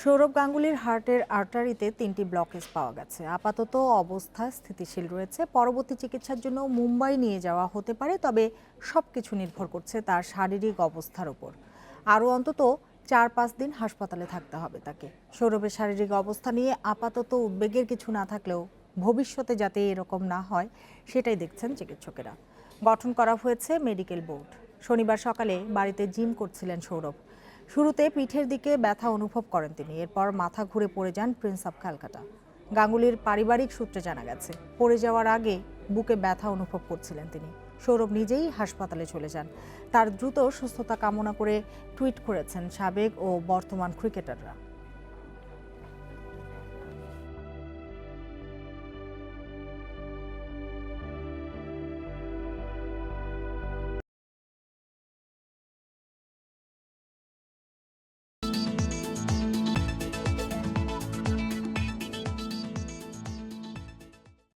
সৌরভ গাঙ্গুলির হার্টের আর্টারিতে তিনটি ব্লকেজ পাওয়া গেছে। আপাতত অবস্থা স্থিতিশীল রয়েছে। পরবর্তী চিকিৎসার জন্য মুম্বাই নিয়ে যাওয়া হতে পারে, তবে সব কিছু নির্ভর করছে তার শারীরিক অবস্থার উপর। আরও অন্তত চার পাঁচ দিন হাসপাতালে থাকতে হবে তাকে। সৌরভের শারীরিক অবস্থা নিয়ে আপাতত উদ্বেগের কিছু না থাকলেও ভবিষ্যতে যাতে এরকম না হয়, সেটাই দেখছেন চিকিৎসকেরা। গঠন করা হয়েছে মেডিকেল বোর্ড। শনিবার সকালে বাড়িতে জিম করছিলেন সৌরভ। শুরুতে পিঠের দিকে ব্যথা অনুভব করেন তিনি। এরপর মাথা ঘুরে পড়ে যান প্রিন্স অফ ক্যালকাটা। গাঙ্গুলির পারিবারিক সূত্রে জানা গেছে, পড়ে যাওয়ার আগে বুকে ব্যথা অনুভব করছিলেন তিনি। সৌরভ নিজেই হাসপাতালে চলে যান। তার দ্রুত সুস্থতা কামনা করে টুইট করেছেন সাবেক ও বর্তমান ক্রিকেটাররা।